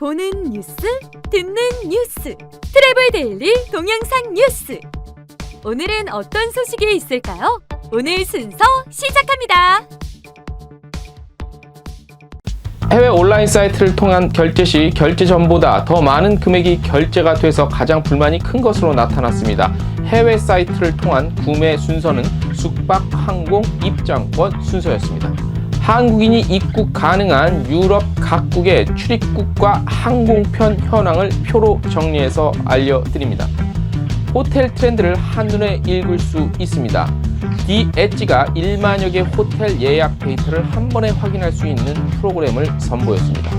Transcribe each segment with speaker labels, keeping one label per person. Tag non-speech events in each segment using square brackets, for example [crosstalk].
Speaker 1: 보는 뉴스, 듣는 뉴스. 트래블 데일리 동영상 뉴스. 오늘은 어떤 소식이 있을까요? 오늘 순서 시작합니다.
Speaker 2: 해외 온라인 사이트를 통한 결제 시 결제 전보다 더 많은 금액이 결제가 돼서 가장 불만이 큰 것으로 나타났습니다. 해외 사이트를 통한 구매 순서는 숙박, 항공, 입장권 순서였습니다. 한국인이 입국 가능한 유럽 각국의 출입국과 항공편 현황을 표로 정리해서 알려드립니다. 호텔 트렌드를 한눈에 읽을 수 있습니다. 디 엣지가 1만여 개 호텔 예약 데이터를 한 번에 확인할 수 있는 프로그램을 선보였습니다.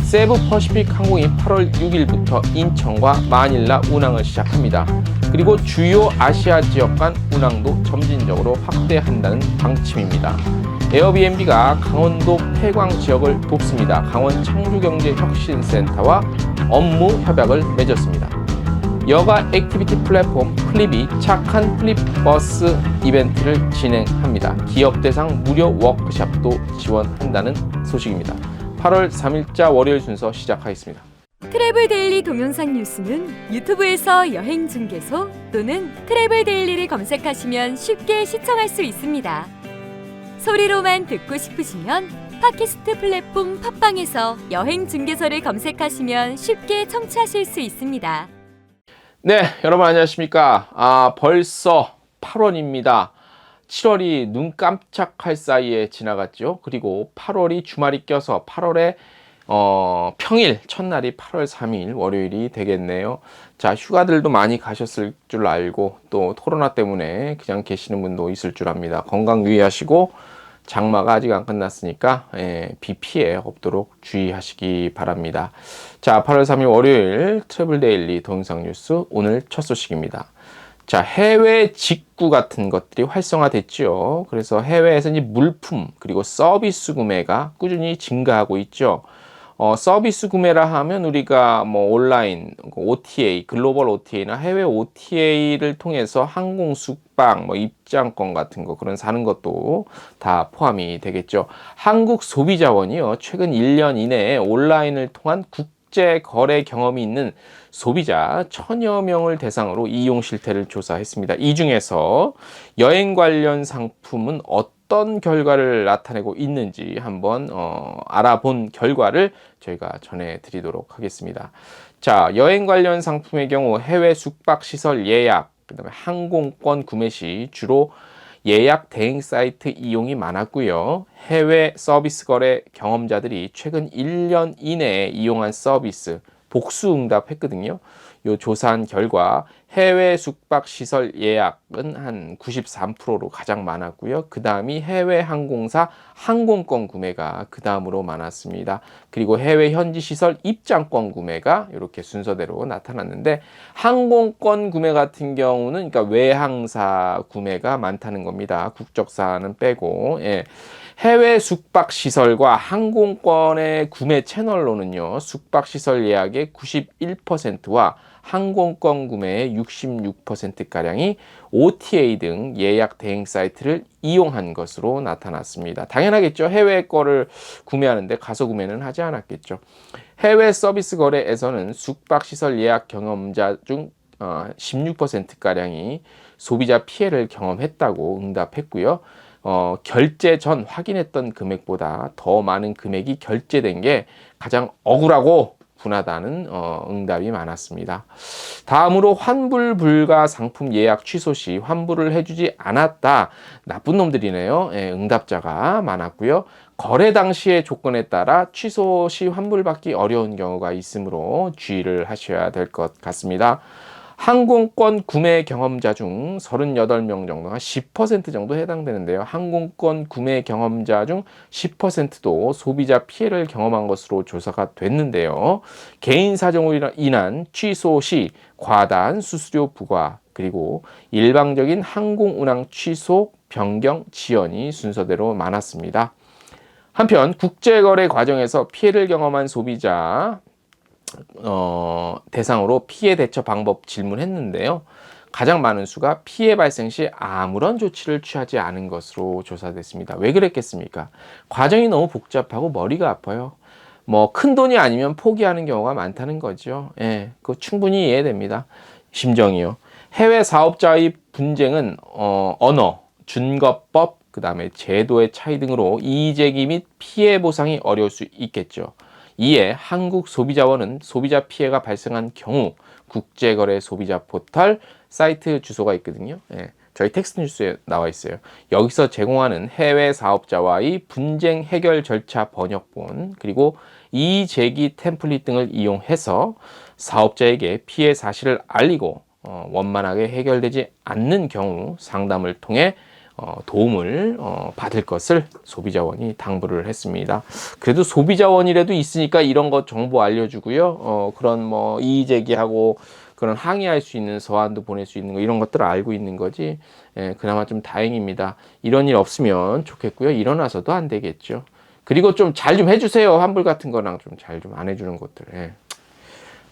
Speaker 2: 세부 퍼시픽 항공이 8월 6일부터 인천과 마닐라 운항을 시작합니다. 그리고 주요 아시아 지역 간 운항도 점진적으로 확대한다는 방침입니다. 에어비앤비가 강원도 폐광 지역을 돕습니다. 강원 창조경제혁신센터와 업무 협약을 맺었습니다. 여가 액티비티 플랫폼 플립이 착한 플립버스 이벤트를 진행합니다. 기업 대상 무료 워크샵도 지원한다는 소식입니다. 8월 3일자 월요일 순서 시작하겠습니다.
Speaker 1: 트래블 데일리 동영상 뉴스는 유튜브에서 여행 중개소 또는 트래블 데일리를 검색하시면 쉽게 시청할 수 있습니다. 소리로만 듣고 싶으시면 팟캐스트 플랫폼 팟빵에서 여행 중개소를 검색하시면 쉽게 청취하실 수 있습니다.
Speaker 2: 네, 여러분 안녕하십니까? 아, 벌써 8월입니다. 7월이 눈 깜짝할 사이에 지나갔죠. 그리고 8월이 주말이 껴서 8월에 어, 평일 첫날이 8월 3일 월요일이 되겠네요. 자, 휴가들도 많이 가셨을 줄 알고 또 코로나 때문에 그냥 계시는 분도 있을 줄 압니다. 건강 유의하시고 장마가 아직 안 끝났으니까 예, 비 피해 없도록 주의하시기 바랍니다. 자, 8월 3일 월요일 트래블 데일리 동영상 뉴스 오늘 첫 소식입니다. 자, 해외 직구 같은 것들이 활성화됐죠. 그래서 해외에서 이제 물품 그리고 서비스 구매가 꾸준히 증가하고 있죠. 어, 서비스 구매라 하면 우리가 뭐 온라인, OTA, 글로벌 OTA나 해외 OTA를 통해서 항공 숙박, 뭐 입장권 같은 거 그런 사는 것도 다 포함이 되겠죠. 한국 소비자원이요. 최근 1년 이내에 온라인을 통한 국제 거래 경험이 있는 소비자 천여 명을 대상으로 이용 실태를 조사했습니다. 이 중에서 여행 관련 상품은 어떤 어떤 결과를 나타내고 있는지 한번 어, 알아본 결과를 저희가 전해드리도록 하겠습니다. 자, 여행 관련 상품의 경우 해외 숙박 시설 예약, 그다음에 항공권 구매 시 주로 예약 대행 사이트 이용이 많았고요. 해외 서비스 거래 경험자들이 최근 1년 이내에 이용한 서비스 복수 응답했거든요. 요 조사한 결과 해외 숙박 시설 예약은 한 93%로 가장 많았고요. 그 다음이 해외 항공사 항공권 구매가 그 다음으로 많았습니다. 그리고 해외 현지 시설 입장권 구매가 이렇게 순서대로 나타났는데 항공권 구매 같은 경우는 그러니까 외항사 구매가 많다는 겁니다. 국적사는 빼고 예. 해외 숙박 시설과 항공권의 구매 채널로는요. 숙박 시설 예약의 91%와 항공권 구매의 66%가량이 OTA 등 예약 대행 사이트를 이용한 것으로 나타났습니다. 당연하겠죠. 해외 거를 구매하는데 가서 구매는 하지 않았겠죠. 해외 서비스 거래에서는 숙박시설 예약 경험자 중 16%가량이 어, 소비자 피해를 경험했다고 응답했고요. 어, 결제 전 확인했던 금액보다 더 많은 금액이 결제된 게 가장 억울하고 분하다는 어, 응답이 많았습니다. 다음으로 환불 불가 상품 예약 취소 시 환불을 해주지 않았다. 나쁜 놈들이네요. 예, 응답자가 많았고요. 거래 당시의 조건에 따라 취소 시 환불받기 어려운 경우가 있으므로 주의를 하셔야 될 것 같습니다. 항공권 구매 경험자 중 38명 정도가 10% 정도 해당되는데요. 항공권 구매 경험자 중 10%도 소비자 피해를 경험한 것으로 조사가 됐는데요. 개인 사정으로 인한 취소 시 과다한 수수료 부과 그리고 일방적인 항공 운항 취소 변경 지연이 순서대로 많았습니다. 한편 국제 거래 과정에서 피해를 경험한 소비자 어, 대상으로 피해 대처 방법 질문했는데요. 가장 많은 수가 피해 발생 시 아무런 조치를 취하지 않은 것으로 조사됐습니다. 왜 그랬겠습니까? 과정이 너무 복잡하고 머리가 아파요. 뭐 큰 돈이 아니면 포기하는 경우가 많다는 거죠. 예, 그 충분히 이해됩니다. 심정이요. 해외 사업자의 분쟁은 어, 언어, 준거법, 그 다음에 제도의 차이 등으로 이의제기 및 피해 보상이 어려울 수 있겠죠. 이에 한국 소비자원은 소비자 피해가 발생한 경우 국제거래 소비자 포털 사이트 주소가 있거든요. 예, 저희 텍스트 뉴스에 나와 있어요. 여기서 제공하는 해외 사업자와의 분쟁 해결 절차 번역본 그리고 이의 제기 템플릿 등을 이용해서 사업자에게 피해 사실을 알리고 어, 원만하게 해결되지 않는 경우 상담을 통해 어, 도움을 어, 받을 것을 소비자원이 당부를 했습니다. 그래도 소비자원이라도 있으니까 이런 것 정보 알려주고요. 어, 그런 뭐 이의 제기하고 그런 항의할 수 있는 서한도 보낼 수 있는 거 이런 것들을 알고 있는 거지. 예, 그나마 좀 다행입니다. 이런 일 없으면 좋겠고요. 일어나서도 안 되겠죠. 그리고 좀 잘좀 해주세요. 환불 같은 거랑 좀 잘 좀 안 해주는 것들. 예.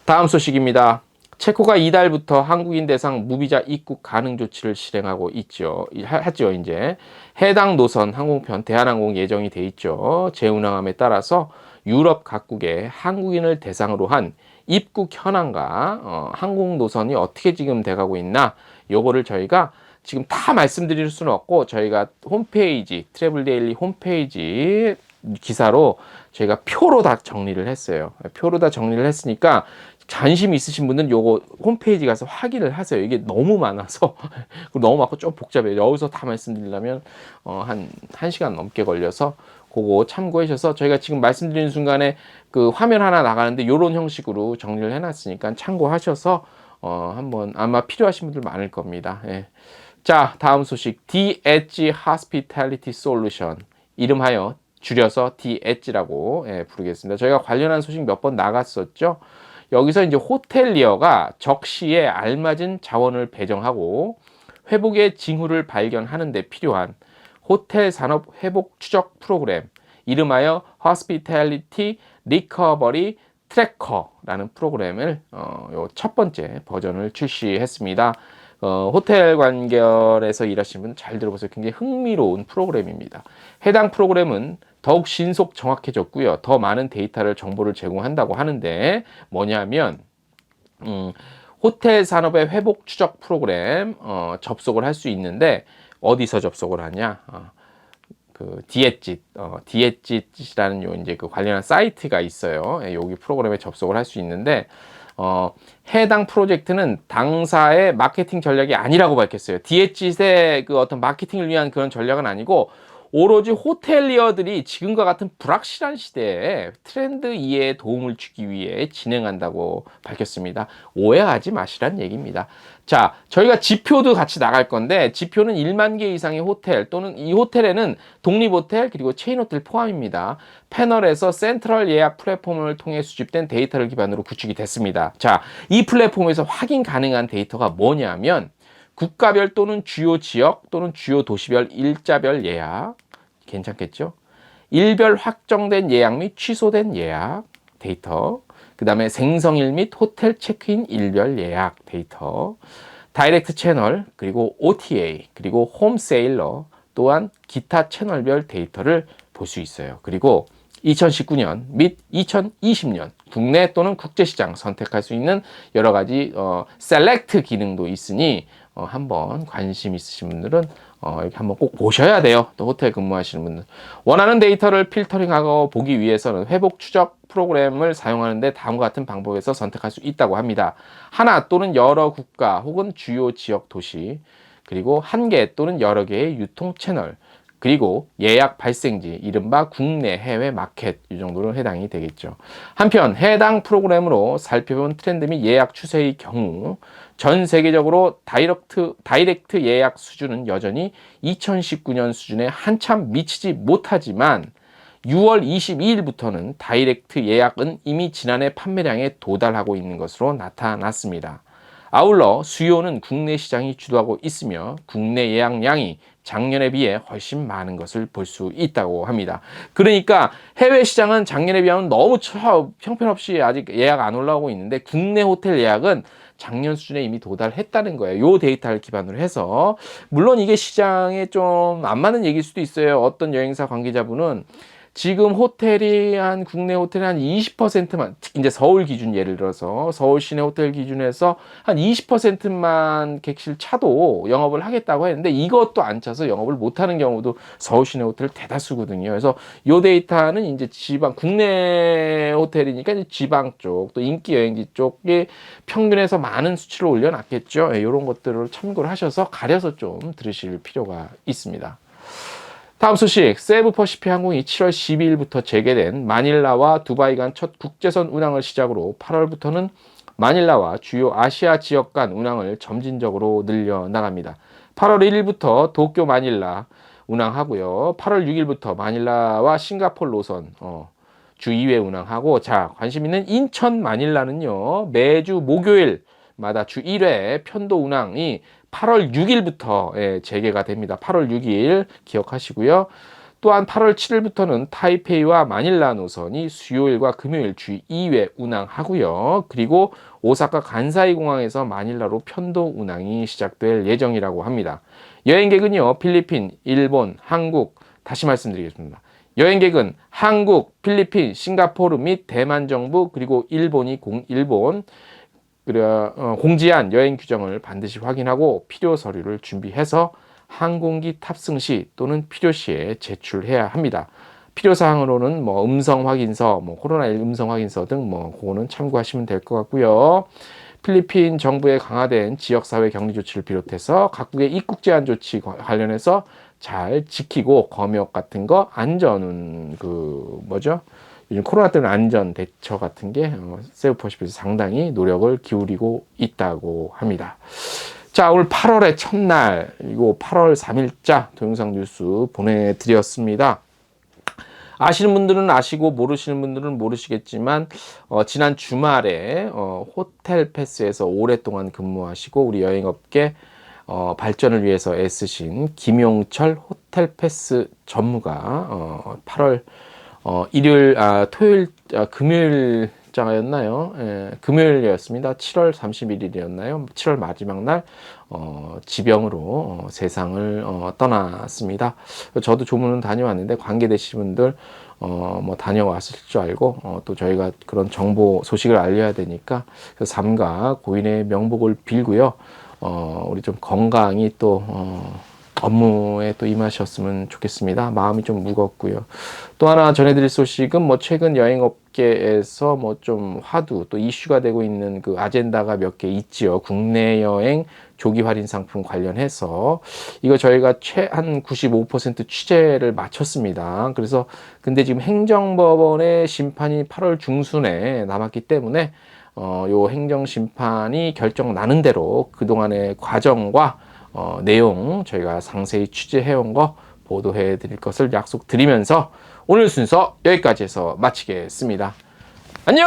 Speaker 2: 다음 소식입니다. 체코가 이달부터 한국인 대상 무비자 입국 가능 조치를 실행하고 있죠. 하죠, 이제. 해당 노선 항공편 대한항공 예정이 돼 있죠. 재운항함에 따라서 유럽 각국의 한국인을 대상으로 한 입국 현황과 어, 항공 노선이 어떻게 지금 돼가고 있나 요거를 저희가 지금 다 말씀드릴 수는 없고 저희가 홈페이지 트래블 데일리 홈페이지 기사로 저희가 표로 다 정리를 했어요. 표로 다 정리를 했으니까 관심 있으신 분들은 요거 홈페이지 가서 확인을 하세요. 이게 너무 많아서 [laughs] 너무 많고 좀 복잡해요. 여기서 다 말씀드리려면 어, 한 1시간 넘게 걸려서 그거 참고해 주셔서 저희가 지금 말씀드리는 순간에 그 화면 하나 나가는데 요런 형식으로 정리를 해 놨으니까 참고하셔서 어, 한번 아마 필요하신 분들 많을 겁니다. 예. 자, 다음 소식. D-Edge Hospitality Solution. 이름하여 줄여서 D-Edge라고 예, 부르겠습니다. 저희가 관련한 소식 몇 번 나갔었죠. 여기서 이제 호텔리어가 적시에 알맞은 자원을 배정하고 회복의 징후를 발견하는 데 필요한 호텔 산업 회복 추적 프로그램 이름하여 Hospitality Recovery Tracker라는 프로그램을 어, 요첫 번째 버전을 출시했습니다. 어, 호텔 관결에서 일하시는 분 잘 들어보세요. 굉장히 흥미로운 프로그램입니다. 해당 프로그램은 더욱 신속 정확해졌고요. 더 많은 데이터를 정보를 제공한다고 하는데 뭐냐면 음, 호텔 산업의 회복 추적 프로그램 어, 접속을 할 수 있는데 어디서 접속을 하냐? 어, 그 디엣짓, 어, 디엣짓이라는 요 이제 그 관련한 사이트가 있어요. 예, 여기 프로그램에 접속을 할 수 있는데 어, 해당 프로젝트는 당사의 마케팅 전략이 아니라고 밝혔어요. 디엣짓의 그 어떤 마케팅을 위한 그런 전략은 아니고 오로지 호텔리어들이 지금과 같은 불확실한 시대에 트렌드 이해에 도움을 주기 위해 진행한다고 밝혔습니다. 오해하지 마시란 얘기입니다. 자, 저희가 지표도 같이 나갈 건데 지표는 1만 개 이상의 호텔 또는 이 호텔에는 독립 호텔 그리고 체인 호텔 포함입니다. 패널에서 센트럴 예약 플랫폼을 통해 수집된 데이터를 기반으로 구축이 됐습니다. 자, 이 플랫폼에서 확인 가능한 데이터가 뭐냐면 국가별 또는 주요 지역 또는 주요 도시별 일자별 예약. 괜찮겠죠? 일별 확정된 예약 및 취소된 예약. 데이터. 그 다음에 생성일 및 호텔 체크인 일별 예약. 데이터. 다이렉트 채널 그리고 OTA 그리고 홈세일러 또한 기타 채널별 데이터를 볼 수 있어요. 그리고 2019년 및 2020년 국내 또는 국제시장 선택할 수 있는 여러 가지 어, 셀렉트 기능도 있으니 어, 한번 관심 있으신 분들은 어, 이렇게 한번 꼭 보셔야 돼요. 또 호텔 근무하시는 분들 원하는 데이터를 필터링하고 보기 위해서는 회복 추적 프로그램을 사용하는데 다음과 같은 방법에서 선택할 수 있다고 합니다. 하나 또는 여러 국가 혹은 주요 지역 도시 그리고 한 개 또는 여러 개의 유통 채널 그리고 예약 발생지, 이른바 국내 해외 마켓 이 정도로 해당이 되겠죠. 한편 해당 프로그램으로 살펴본 트렌드 및 예약 추세의 경우 전 세계적으로 다이렉트 다이렉트 예약 수준은 여전히 2019년 수준에 한참 미치지 못하지만 6월 22일부터는 다이렉트 예약은 이미 지난해 판매량에 도달하고 있는 것으로 나타났습니다. 아울러 수요는 국내 시장이 주도하고 있으며 국내 예약량이 작년에 비해 훨씬 많은 것을 볼 수 있다고 합니다. 그러니까 해외 시장은 작년에 비하면 너무 처, 형편없이 아직 예약 안 올라오고 있는데 국내 호텔 예약은 작년 수준에 이미 도달했다는 거예요. 요 데이터를 기반으로 해서 물론 이게 시장에 좀 안 맞는 얘기일 수도 있어요. 어떤 여행사 관계자분은 지금 호텔이 한 국내 호텔이 한 20%만 이제 서울 기준 예를 들어서 서울 시내 호텔 기준에서 한 20%만 객실 차도 영업을 하겠다고 했는데 이것도 안 차서 영업을 못 하는 경우도 서울 시내 호텔 대다수거든요. 그래서 요 데이터는 이제 지방 국내 호텔이니까 이제 지방 쪽 또 인기 여행지 쪽에 평균에서 많은 수치를 올려놨겠죠. 이런 것들을 참고를 하셔서 가려서 좀 들으실 필요가 있습니다. 다음 소식, 세부 퍼시픽 항공이 7월 12일부터 재개된 마닐라와 두바이 간 첫 국제선 운항을 시작으로 8월부터는 마닐라와 주요 아시아 지역 간 운항을 점진적으로 늘려 나갑니다. 8월 1일부터 도쿄 마닐라 운항하고요. 8월 6일부터 마닐라와 싱가포르 노선 어, 주 2회 운항하고 자 관심 있는 인천 마닐라는요 매주 목요일마다 주 1회 편도 운항이 8월 6일부터 예, 재개가 됩니다. 8월 6일 기억하시고요. 또한 8월 7일부터는 타이페이와 마닐라 노선이 수요일과 금요일 주 2회 운항하고요. 그리고 오사카 간사이 공항에서 마닐라로 편도 운항이 시작될 예정이라고 합니다. 여행객은요, 필리핀, 일본, 한국, 다시 말씀드리겠습니다. 여행객은 한국, 필리핀, 싱가포르 및 대만 정부 그리고 일본이 공 일본 공지한 여행 규정을 반드시 확인하고 필요 서류를 준비해서 항공기 탑승 시 또는 필요 시에 제출해야 합니다. 필요 사항으로는 뭐 음성 확인서, 뭐 코로나19 음성 확인서 등 뭐 그거는 참고하시면 될 것 같고요. 필리핀 정부의 강화된 지역사회 격리 조치를 비롯해서 각국의 입국 제한 조치 과- 관련해서 잘 지키고 검역 같은 거 안전은 그 뭐죠? 요즘 코로나 때문에 안전 대처 같은 게 어, 세우퍼시피에서 상당히 노력을 기울이고 있다고 합니다. 자, 오늘 8월의 첫날, 이거 8월 3일자 동영상 뉴스 보내드렸습니다. 아시는 분들은 아시고 모르시는 분들은 모르시겠지만 어, 지난 주말에 어, 호텔 패스에서 오랫동안 근무하시고 우리 여행업계 어, 발전을 위해서 애쓰신 김용철 호텔 패스 전무가 어, 8월 어, 일요일, 아, 토요일, 아, 금요일자였나요? 예, 금요일이었습니다. 7월 31일이었나요? 7월 마지막 날, 어, 지병으로 어, 세상을 어, 떠났습니다. 저도 조문은 다녀왔는데 관계되신 분들, 어, 뭐 다녀왔을 줄 알고, 어, 또 저희가 그런 정보 소식을 알려야 되니까, 삼가 고인의 명복을 빌고요. 어, 우리 좀 건강히 또, 어, 업무에 또 임하셨으면 좋겠습니다. 마음이 좀 무겁고요. 또 하나 전해드릴 소식은 뭐 최근 여행업계에서 뭐 좀 화두 또 이슈가 되고 있는 그 아젠다가 몇 개 있지요. 국내 여행 조기 할인 상품 관련해서 이거 저희가 최한 95% 취재를 마쳤습니다. 그래서 근데 지금 행정법원의 심판이 8월 중순에 남았기 때문에 어, 요 행정 심판이 결정 나는 대로 그동안의 과정과 어, 내용 저희가 상세히 취재해온 거 보도해 드릴 것을 약속드리면서 오늘 순서 여기까지 해서 마치겠습니다. 안녕!